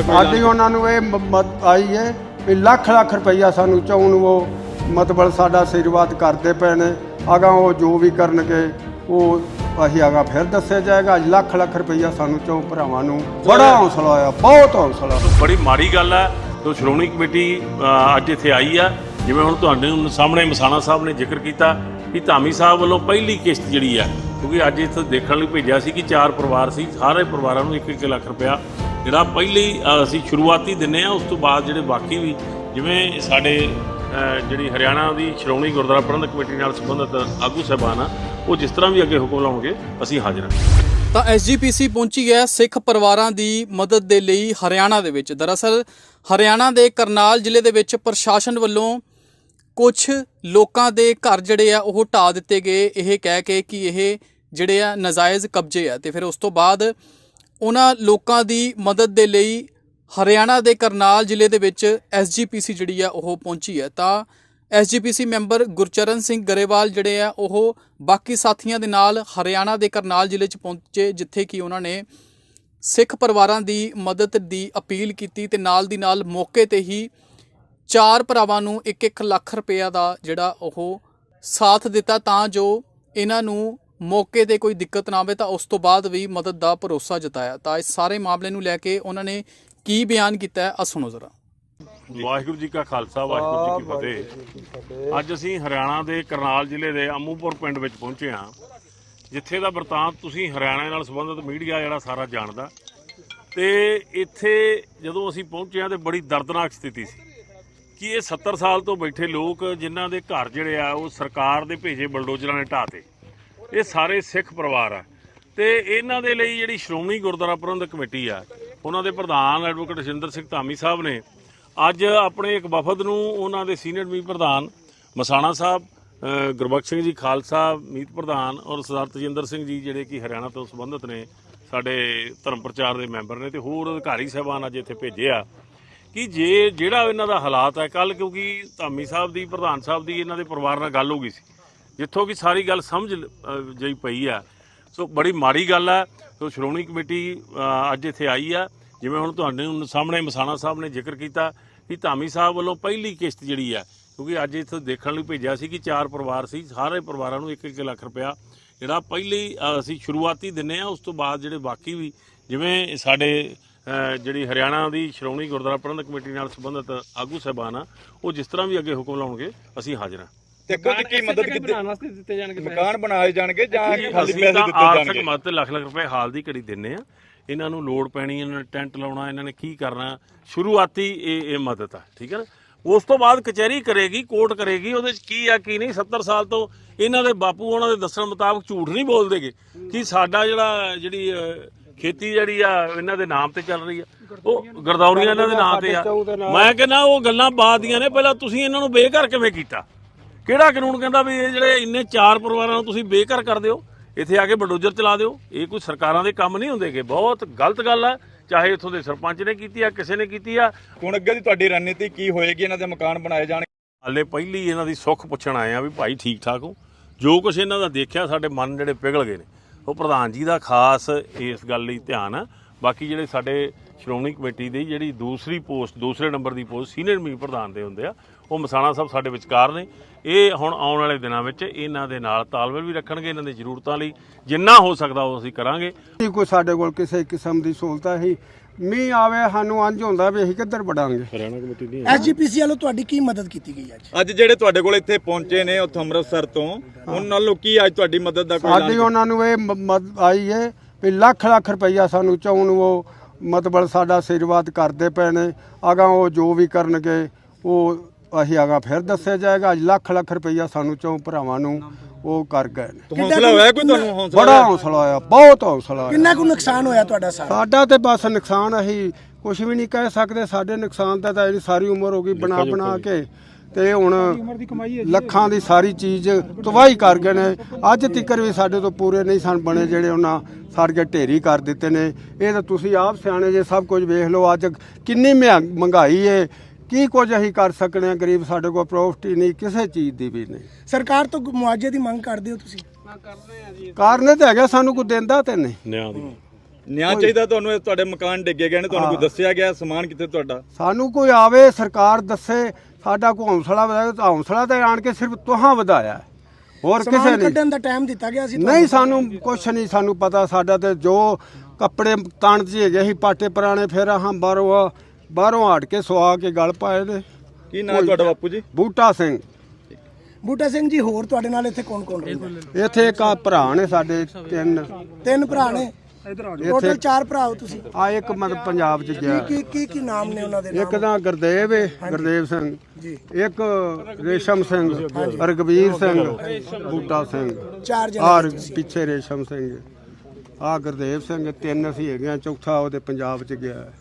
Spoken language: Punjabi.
ਸਾਡੀ ਉਹਨਾਂ ਨੂੰ ਇਹ ਮ- ਮਤ ਆਈ ਹੈ ਵੀ ਲੱਖ ਲੱਖ ਰੁਪਈਆ ਸਾਨੂੰ ਚਾਉਣ ਉਹ ਮਤਲਬ ਸਾਡਾ ਆਸ਼ੀਰਵਾਦ ਕਰਦੇ ਪਏ ਨੇ। ਅਗਾ ਉਹ ਜੋ ਵੀ ਕਰਨਗੇ ਉਹ ਅਸੀਂ ਅਗਾ ਫਿਰ ਦੱਸਿਆ ਜਾਏਗਾ। ਲੱਖ ਲੱਖ ਰੁਪਈਆ ਸਾਨੂੰ ਚੌ ਭਰਾਵਾਂ ਨੂੰ। ਬੜਾ ਹੌਸਲਾ ਆਇਆ ਬਹੁਤ ਹੌਸਲਾ ਬੜੀ ਮਾੜੀ ਗੱਲ ਹੈ ਜੋ ਸ਼੍ਰੋਮਣੀ ਕਮੇਟੀ ਅ, ਅੱਜ ਇੱਥੇ ਆਈ ਆ ਜਿਵੇਂ ਹੁਣ ਤੁਹਾਡੇ ਨੂੰ ਸਾਹਮਣੇ ਮਸਾਣਾ ਸਾਹਿਬ ਨੇ ਜ਼ਿਕਰ ਕੀਤਾ ਕਿ ਧਾਮੀ ਸਾਹਿਬ ਵੱਲੋਂ ਪਹਿਲੀ ਕਿਸ਼ਤ ਜਿਹੜੀ ਆ ਕਿਉਂਕਿ ਅੱਜ ਇੱਥੇ ਦੇਖਣ ਲਈ ਭੇਜਿਆ ਸੀ ਕਿ ਚਾਰ ਪਰਿਵਾਰ ਸੀ ਸਾਰੇ ਪਰਿਵਾਰਾਂ ਨੂੰ 1-1 ਲੱਖ ਰੁਪਇਆ ਜਿਹੜਾ ਪਹਿਲੀ ਅਸੀਂ ਸ਼ੁਰੂਆਤੀ ਦਿੰਨੇ ਆ, ਉਸ ਤੋਂ ਬਾਅਦ ਜਿਹੜੇ ਬਾਕੀ ਵੀ, ਜਿਵੇਂ ਸਾਡੇ ਜਿਹੜੀ ਹਰਿਆਣਾ ਦੀ ਸ਼੍ਰੋਮਣੀ ਗੁਰਦੁਆਰਾ ਪ੍ਰਬੰਧਕ ਕਮੇਟੀ ਨਾਲ ਸੰਬੰਧਿਤ ਆਗੂ ਸਾਹਿਬਾਨ ਆ, ਉਹ ਜਿਸ ਤਰ੍ਹਾਂ ਵੀ ਅੱਗੇ ਹੁਕਮ ਲਾਉਣਗੇ, ਅਸੀਂ ਹਾਜ਼ਰ ਹਾਂ। ਤਾਂ ਐਸਜੀਪੀਸੀ ਪਹੁੰਚੀ ਹੈ ਸਿੱਖ ਪਰਿਵਾਰਾਂ ਦੀ ਮਦਦ ਦੇ ਲਈ ਹਰਿਆਣਾ ਦੇ ਵਿੱਚ। ਦਰਅਸਲ, ਹਰਿਆਣਾ ਦੇ ਕਰਨਾਲ ਜ਼ਿਲ੍ਹੇ ਦੇ ਵਿੱਚ ਪ੍ਰਸ਼ਾਸਨ ਵੱਲੋਂ ਕੁਝ ਲੋਕਾਂ ਦੇ ਘਰ ਜਿਹੜੇ ਆ, ਉਹ ਢਾ ਦਿੱਤੇ ਗਏ। ਇਹ ਕਹਿ ਕੇ ਕਿ ਇਹ ਜਿਹੜੇ ਆ, ਨਜਾਇਜ਼ ਕਬਜ਼ੇ ਆ। ਤੇ ਫਿਰ ਉਸ ਤੋਂ ਬਾਅਦ ਉਹਨਾਂ ਲੋਕਾਂ ਦੀ ਮਦਦ ਦੇ ਲਈ ਹਰਿਆਣਾ ਦੇ ਕਰਨਾਲ ਜ਼ਿਲ੍ਹੇ ਦੇ ਵਿੱਚ ਐਸਜੀਪੀਸੀ ਜਿਹੜੀ ਆ, ਉਹ ਪਹੁੰਚੀ ਹੈ। ਤਾਂ ਐਸਜੀਪੀਸੀ ਮੈਂਬਰ ਗੁਰਚਰਨ ਸਿੰਘ ਗਰੇਵਾਲ ਜਿਹੜੇ ਆ, ਉਹ ਬਾਕੀ ਸਾਥੀਆਂ ਦੇ ਨਾਲ ਹਰਿਆਣਾ ਦੇ ਕਰਨਾਲ ਜ਼ਿਲ੍ਹੇ 'ਚ ਪਹੁੰਚੇ, ਜਿੱਥੇ ਕਿ ਉਹਨਾਂ ਨੇ ਸਿੱਖ ਪਰਿਵਾਰਾਂ ਦੀ ਮਦਦ ਦੀ ਅਪੀਲ ਕੀਤੀ ਤੇ ਨਾਲ ਦੀ ਨਾਲ ਮੌਕੇ ਤੇ ਹੀ ਚਾਰ ਭਰਾਵਾਂ ਨੂੰ 1-1 ਲੱਖ ਰੁਪਇਆ ਦਾ ਜਿਹੜਾ ਉਹ ਸਾਥ ਦਿੱਤਾ ਤਾਂ ਜੋ ਇਹਨਾਂ ਨੂੰ ਮੌਕੇ ਤੇ ਕੋਈ ਦਿੱਕਤ ਨਾ ਆਵੇ ਤਾਂ ਉਸ ਤੋਂ ਬਾਅਦ ਵੀ ਮਦਦ ਦਾ ਭਰੋਸਾ ਜਤਾਇਆ। ਤਾਂ ਇਸ ਸਾਰੇ ਮਾਮਲੇ ਨੂੰ ਲੈ ਕੇ ਉਹਨਾਂ ਨੇ ਕੀ ਬਿਆਨ ਕੀਤਾ ਹੈ? ਆ ਸੁਣੋ ਜ਼ਰਾ। ਵਾਹਿਗੁਰੂ ਜੀ ਕਾ ਖਾਲਸਾ ਵਾਹਿਗੁਰੂ ਜੀ ਕੀ ਫਤਿਹ। ਅੱਜ ਅਸੀਂ ਹਰਿਆਣਾ ਦੇ ਕਰਨਾਲ ਜ਼ਿਲ੍ਹੇ ਦੇ ਅਮੂਪੁਰ ਪਿੰਡ ਵਿੱਚ ਪਹੁੰਚੇ ਹਾਂ ਜਿੱਥੇ ਦਾ ਵਰਤਾਂਤ ਤੁਸੀਂ ਹਰਿਆਣਾ ਨਾਲ ਸੰਬੰਧਿਤ ਮੀਡੀਆ ਜਿਹੜਾ ਸਾਰਾ ਜਾਣਦਾ। ਤੇ ਇੱਥੇ ਜਦੋਂ ਅਸੀਂ ਪਹੁੰਚੇ ਹਾਂ ਤੇ ਬੜੀ ਦਰਦਨਾਕ ਸਥਿਤੀ ਸੀ ਕਿ ਇਹ 70 ਸਾਲ ਤੋਂ ਬੈਠੇ ਲੋਕ ਜਿਨ੍ਹਾਂ ਦੇ ਘਰ ਜਿਹੜੇ ਆ ਉਹ ਸਰਕਾਰ ਦੇ ਭੇਜੇ ਬਲਡੋਜ਼ਰਾਂ ਨੇ ਢਾਤੇ ਇਹ ਸਾਰੇ ਸਿੱਖ ਪਰਿਵਾਰ ਆ। ਤੇ ਇਹਨਾਂ ਦੇ ਲਈ ਜਿਹੜੀ ਸ਼੍ਰੋਮਣੀ ਗੁਰਦੁਆਰਾ ਪ੍ਰਬੰਧਕ ਕਮੇਟੀ ਆ ਉਹਨਾਂ ਦੇ ਪ੍ਰਧਾਨ ਐਡਵੋਕੇਟ ਰਜਿੰਦਰ ਸਿੰਘ ਧਾਮੀ ਸਾਹਿਬ ਨੇ ਅੱਜ ਆਪਣੇ ਇੱਕ ਵਫਦ ਨੂੰ ਉਹਨਾਂ ਦੇ ਸੀਨੀਅਰ ਮੀਤ ਪ੍ਰਧਾਨ ਮਸਾਣਾ ਸਾਹਿਬ ਅ, ਗੁਰਬਖਸ਼ ਸਿੰਘ ਜੀ ਖਾਲਸਾ ਮੀਤ ਪ੍ਰਧਾਨ ਔਰ ਸਰਦਾਰ ਤਜਿੰਦਰ ਸਿੰਘ ਜੀ ਜਿਹੜੇ ਕਿ ਹਰਿਆਣਾ ਤੋਂ ਸੰਬੰਧਿਤ ਨੇ ਸਾਡੇ ਧਰਮ ਪ੍ਰਚਾਰ ਦੇ ਮੈਂਬਰ ਨੇ ਤੇ ਹੋਰ ਅਧਿਕਾਰੀ ਸਾਹਿਬਾਨ ਅੱਜ ਇੱਥੇ ਭੇਜੇ ਆ। ਕਿ ਜੇ ਜਿਹੜਾ ਇਹਨਾਂ ਦਾ ਹਾਲਾਤ ਹੈ ਕੱਲ ਕਿਉਂਕਿ ਧਾਮੀ ਸਾਹਿਬ ਦੀ ਪ੍ਰਧਾਨ ਸਾਹਿਬ ਦੀ ਇਹਨਾਂ ਦੇ ਪਰਿਵਾਰ ਨਾਲ ਗੱਲ ਹੋ ਗਈ ਸੀ। ਜਿੱਥੋਂ ਕਿ ਸਾਰੀ ਗੱਲ ਸਮਝ ਅ, ਜਈ ਪਈ ਆ। ਸੋ ਬੜੀ ਮਾੜੀ ਗੱਲ ਆ। ਸੋ ਸ਼੍ਰੋਮਣੀ ਕਮੇਟੀ ਅੱਜ ਇੱਥੇ ਆਈ ਆ। ਜਿਵੇਂ ਹੁਣ ਤੁਹਾਡੇ ਸਾਹਮਣੇ ਮਸਾਣਾ ਸਾਹਿਬ ਨੇ ਜ਼ਿਕਰ ਕੀਤਾ ਕਿ ਧਾਮੀ ਸਾਹਿਬ ਵੱਲੋਂ ਪਹਿਲੀ ਕਿਸ਼ਤ ਜਿਹੜੀ ਆ ਕਿਉਂਕਿ ਅੱਜ ਇੱਥੇ ਦੇਖਣ ਲਈ ਭੇਜਿਆ ਸੀ ਕਿ ਚਾਰ ਪਰਿਵਾਰ ਸੀ ਸਾਰੇ ਪਰਿਵਾਰਾਂ ਨੂੰ 1-1 ਲੱਖ ਰੁਪਇਆ ਜਿਹੜਾ ਪਹਿਲੀ ਅਸੀਂ ਸ਼ੁਰੂਆਤੀ ਦਿੰਨੇ ਆ ਉਸ ਤੋਂ ਬਾਅਦ ਜਿਹੜੇ ਬਾਕੀ ਵੀ ਜਿਵੇਂ ਸਾਡੇ ਜਿਹੜੀ ਹਰਿਆਣਾ ਦੀ ਸ਼੍ਰੋਮਣੀ ਗੁਰਦੁਆਰਾ ਪ੍ਰਬੰਧਕ ਕਮੇਟੀ ਨਾਲ ਸੰਬੰਧਿਤ ਆਗੂ ਸਾਹਿਬਾਨ ਆ ਉਹ ਜਿਸ ਤਰ੍ਹਾਂ ਵੀ ਅੱਗੇ ਹੁਕਮ ਲਾਉਣਗੇ ਅਸੀਂ ਹਾਜ਼ਰ ਹਾਂ। ਤੇ ਕੀ ਮਦਦ ਕੀਤੀ? ਬਣਾਉਣ ਵਾਸਤੇ ਦਿੱਤੇ ਜਾਣਗੇ ਮਕਾਨ ਬਣਾਏ ਜਾਣਗੇ ਜਾਂ ਖਾਲੀ ਪੈਸੇ ਦਿੱਤੇ ਆਰਥਿਕ ਜਾਣਗੇ? ਮਦਦ ਲੱਖ ਲੱਖ ਰੁਪਏ ਹਾਲ ਦੀ ਘੜੀ ਦਿੰਨੇ ਆ ਇਹਨਾਂ ਨੂੰ ਲੋੜ ਪੈਣੀ ਇਹਨਾਂ ਨੇ ਟੈਂਟ ਲਾਉਣਾ ਇਹਨਾਂ ਨੇ ਕੀ ਕਰਨਾ। ਸ਼ੁਰੂਆਤੀ ਇਹ ਇਹ ਮਦਦ ਆ ਠੀਕ ਹੈ ਨਾ? ਉਸ ਤੋਂ ਬਾਅਦ ਕਚਹਿਰੀ ਕਰੇਗੀ ਕੋਰਟ ਕਰੇਗੀ ਉਹਦੇ ਚ ਕੀ ਆ ਕੀ ਨਹੀਂ? 70 ਸਾਲ ਤੋਂ ਇਹਨਾਂ ਦੇ ਬਾਪੂ ਉਹਨਾਂ ਦੇ ਦੱਸਣ ਮੁਤਾਬਕ ਝੂਠ ਨਹੀਂ ਬੋਲਦੇਗੇ ਕਿ ਸਾਡਾ ਜਿਹੜਾ ਜਿਹੜੀ ਖੇਤੀ ਜਿਹੜੀ ਆ ਇਹਨਾਂ ਦੇ ਨਾਮ ਤੇ ਚੱਲ ਰਹੀ ਆ। ਉਹ ਗਰਦੌਰੀਆਂ ਇਹਨਾਂ ਦੇ ਨਾਮ ਤੇ ਆ। ਮੈਂ ਕਹਿੰਦਾ ਉਹ ਗੱਲਾਂ ਬਾਤ ਦੀਆਂ ਨੇ ਪਹਿਲਾਂ ਤੁਸੀਂ ਇਹਨਾਂ ਨੂੰ ਬੇਘਰ ਕਿਵੇਂ ਕੀਤਾ? ਕਿਹੜਾ ਕਾਨੂੰਨ ਕਹਿੰਦਾ ਵੀ ਇਹ ਜਿਹੜੇ ਇੰਨੇ ਚਾਰ ਪਰਿਵਾਰਾਂ ਨੂੰ ਤੁਸੀਂ ਬੇਘਰ ਕਰ ਦਿਓ ਇੱਥੇ ਆ ਕੇ ਬਲਡੋਜ਼ਰ ਚਲਾ ਦਿਓ। ਇਹ ਕੋਈ ਸਰਕਾਰਾਂ ਦੇ ਕੰਮ ਨਹੀਂ ਹੁੰਦੇਗੇ ਬਹੁਤ ਗਲਤ ਗੱਲ ਆ ਚਾਹੇ ਇੱਥੋਂ ਦੇ ਸਰਪੰਚ ਨੇ ਕੀਤੀ ਆ ਕਿਸੇ ਨੇ ਕੀਤੀ ਆ। ਹੁਣ ਅੱਗੇ ਦੀ ਤੁਹਾਡੀ ਰਣਨੀਤੀ ਕੀ ਹੋਏਗੀ? ਇਹਨਾਂ ਦੇ ਮਕਾਨ ਬਣਾਏ ਜਾਣਗੇ। ਹਲੇ ਪਹਿਲੀ ਇਹਨਾਂ ਦੀ ਸੁੱਖ ਪੁੱਛਣ ਆਏ ਆ ਵੀ ਭਾਈ ਠੀਕ ਠਾਕ ਹੋ। ਜੋ ਕੁਝ ਇਹਨਾਂ ਦਾ ਦੇਖਿਆ ਸਾਡੇ ਮਨ ਜਿਹੜੇ ਪਿਘਲ ਗਏ ਨੇ। ਉਹ ਪ੍ਰਧਾਨ ਜੀ ਦਾ ਖਾਸ ਇਸ ਗੱਲ ਲਈ ਧਿਆਨ ਆ। ਬਾਕੀ ਜਿਹੜੇ ਸਾਡੇ ਸ਼੍ਰੋਮਣੀ ਕਮੇਟੀ ਦੀ ਜਿਹੜੀ ਦੂਸਰੀ ਪੋਸਟ ਦੂਸਰੇ ਨੰਬਰ ਦੀ ਪੋਸਟ ਸੀਨੀਅਰ ਮੀ ਪ੍ਰਧਾਨ ਦੇ ਹੁੰਦੇ ਆ ਉਹ ਮਸਾਣਾ ਸਾਹਿਬ ਸਾਡੇ ਵਿਚਕਾਰ ਨੇ। ਇਹ ਹੁਣ ਆਉਣ ਵਾਲੇ ਦਿਨਾਂ ਵਿੱਚ ਇਹਨਾਂ ਦੇ ਨਾਲ ਤਾਲਮੇਲ ਵੀ ਰੱਖਣਗੇ ਇਹਨਾਂ ਦੀ ਜ਼ਰੂਰਤਾਂ ਲਈ ਜਿੰਨਾ ਹੋ ਸਕਦਾ ਉਹ ਅਸੀਂ ਕਰਾਂਗੇ। ਕੋਈ ਸਾਡੇ ਕੋਲ ਕਿਸੇ ਕਿਸਮ ਦੀ ਸਹੂਲਤ ਹੈ ਹੀ ਮੀਂਹ ਆਵੇ ਸਾਨੂੰ ਅੰਜ ਹੁੰਦਾ ਵੀ ਅਸੀਂ ਕਿੱਧਰ ਵੜਾਂਗੇ। ਹਰਿਆਣਾ ਕਮੇਟੀ ਦੀ ਐਸਜੀਪੀਸੀ ਵੱਲੋਂ ਤੁਹਾਡੀ ਕੀ ਮਦਦ ਕੀਤੀ ਗਈ ਅੱਜ? ਅੱਜ ਜਿਹੜੇ ਤੁਹਾਡੇ ਕੋਲ ਇੱਥੇ ਪਹੁੰਚੇ ਨੇ ਉੱਥੋਂ ਅੰਮ੍ਰਿਤਸਰ ਤੋਂ ਉਹਨਾਂ ਨਾਲੋਂ ਕੀ ਅੱਜ ਤੁਹਾਡੀ ਮਦਦ ਦਾ ਕੋਈ ਸਾਡੀ ਉਹਨਾਂ ਨੂੰ ਇਹ ਮਦਦ ਆਈ ਹੈ ਵੀ ਲੱਖ ਲੱਖ ਰੁਪਈਆ ਸਾਨੂੰ ਚਾਉਣ ਉਹ ਮਤਲਬ ਸਾਡਾ ਆਸ਼ੀਰਵਾਦ ਕਰਦੇ ਪਏ ਨੇ। ਅਗਾ ਉਹ ਜੋ ਵੀ ਕਰਨਗੇ ਉਹ ਅਸੀਂ ਅਗਾ ਫਿਰ ਦੱਸਿਆ ਜਾਏਗਾ। ਲੱਖ ਲੱਖ ਰੁਪਈਆ ਸਾਨੂੰ ਚੌ ਭਰਾਵਾਂ ਨੂੰ ਉਹ ਕਰ ਗਏ ਨੇ। ਹੌਸਲਾ ਹੋਇਆ ਕੋਈ ਤੁਹਾਨੂੰ? ਹੌਸਲਾ ਬੜਾ ਹੌਸਲਾ ਆਇਆ ਬਹੁਤ ਹੌਸਲਾ ਆਇਆ ਕਿੰਨਾ ਕੁ ਨੁਕਸਾਨ ਹੋਇਆ ਤੁਹਾਡਾ ਸਾਰਾ? ਸਾਡਾ ਤੇ ਬਸ ਨੁਕਸਾਨ ਅਸੀਂ ਕੁਝ ਵੀ ਨਹੀਂ ਕਹਿ ਸਕਦੇ। ਸਾਡੇ ਨੁਕਸਾਨ ਦਾ ਤਾਂ ਇਹਦੀ ਸਾਰੀ ਉਮਰ ਹੋ ਗਈ ਬਣਾ ਬਣਾ ਕੇ। ਤੇ ਹੁਣ ਲੱਖਾਂ ਦੀ ਸਾਰੀ ਚੀਜ਼ ਤਬਾਹੀ ਕਰ ਗਏ ਨੇ। ਅੱਜ ਤੱਕਰ ਵੀ ਸਾਡੇ ਤੋਂ ਪੂਰੇ ਨਹੀਂ ਸਨ ਬਣੇ ਜਿਹੜੇ ਉਹਨਾਂ ਸਾਡੇ ਢੇਰੀ ਕਰ ਦਿੱਤੇ ਨੇ। ਇਹ ਤਾਂ ਤੁਸੀਂ ਆਪ ਸਿਆਣੇ ਜੇ ਸਭ ਕੁਝ ਵੇਖ ਲਓ ਅੱਜ ਕਿੰਨੀ ਮਹਿੰ- ਮਹਿੰਗਾਈ ਹੈ ਕੀ ਕੁਝ ਅਸੀਂ ਕਰ ਸਕਨੇ ਆ ਗਰੀਬ ਸਾਡੇ ਕੋਲ ਪ੍ਰੋਪਰਟੀ ਨਹੀਂ ਕਿਸੇ ਚੀਜ਼ ਦੀ ਵੀ ਨਹੀਂ। ਸਰਕਾਰ ਤੋਂ ਮੁਆਵਜ਼ੇ ਦੀ ਮੰਗ ਕਰਦੇ ਹੋ ਤੁਸੀਂ? ਕਾਰਨ ਤਾਂ ਹੈਗਾ ਸਾਨੂੰ ਕੋਈ ਦਿੰਦਾ ਤੇ ਨਹੀਂ। ਨਿਆਂ ਦੀ। ਨਿਆਂ ਚਾਹੀਦਾ ਤੁਹਾਨੂੰ ਇਹ ਤੁਹਾਡੇ ਮਕਾਨ ਡਿੱਗੇ ਗਏ ਨੇ ਤੁਹਾਨੂੰ ਕੋਈ ਦੱਸਿਆ ਗਿਆ ਸਮਾਨ ਕਿੱਥੇ ਤੁਹਾਡਾ? ਸਾਨੂੰ ਕੋਈ ਆਵੇ ਸਰਕਾਰ ਦੱਸੇ ਸਾਡਾ ਕੋਈ ਹੌਸਲਾ ਵਧਾਏ ਤਾਂ ਹੌਸਲਾ ਤੇ ਆਣ ਕੇ ਸਿਰਫ ਤੁਹਾਂ ਵਧਾਇਆ। ਹੋਰ ਕਿਸੇ ਸਮਾਨ ਨੇ ਕੱਢਣ ਦਾ ਟਾਈਮ ਦਿੱਤਾ ਗਿਆ ਸੀ ਨਹੀਂ ਸਾਨੂੰ ਕੁਛ ਨਹੀਂ ਸਾਨੂੰ ਪਤਾ ਸਾਡਾ ਤੇ ਜੋ ਕੱਪੜੇ ਤਣ ਚ ਹੈਗੇ ਸੀ ਪਾਟੇ ਪੁਰਾਣੇ ਫਿਰ ਆਹਾਂ ਬਾਹਰੋਂ ਬਾਹਰੋਂ ਹਟ ਕੇ ਸਵਾ ਕੇ ਗਲ ਪਾਏ ਨੇ। ਕੀ ਨਾਮ ਤੁਹਾਡਾ ਬਾਪੂ ਜੀ? ਬੂਟਾ ਸਿੰਘ। ਬੂਟਾ ਸਿੰਘ ਜੀ ਹੋਰ ਤੁਹਾਡੇ ਨਾਲ ਇੱਥੇ ਕੌਣ ਕੌਣ ਰਹਿੰਦਾ ਹੈ? ਇੱਥੇ ਇੱਕ ਆਹ ਭਰਾ ਨੇ ਸਾਡੇ ਤਿੰਨ। ਤਿੰਨ ਭਰਾ ਨੇ। ਟੋਟਲ ਚਾਰ ਭਰਾ ਹੋ ਤੁਸੀਂ। ਆ ਇੱਕ ਮਤਲਬ ਪੰਜਾਬ ਚ ਗਿਆ। ਕੀ ਕੀ ਕੀ ਨਾਮ ਨੇ ਉਹਨਾਂ ਦੇ ਇੱਕ ਦਾ ਗੁਰਦੇਵ ਹੈ ਗੁਰਦੇਵ ਸਿੰਘ। ਜੀ। ਇੱਕ ਰੇਸ਼ਮ ਸਿੰਘ ਰਗਵੀਰ ਸਿੰਘ ਬੂਟਾ ਸਿੰਘ। ਚਾਰ ਜਣੇ ਤੁਸੀਂ। ਪਿੱਛੇ ਰੇਸ਼ਮ ਸਿੰਘ। ਆ ਗੁਰਦੇਵ ਸਿੰਘ ਤਿੰਨ ਅਸੀਂ ਹੈਗੇ ਆ ਚੌਥਾ ਉਹਦੇ ਪੰਜਾਬ ਚ ਗਿਆ। ਹੈ।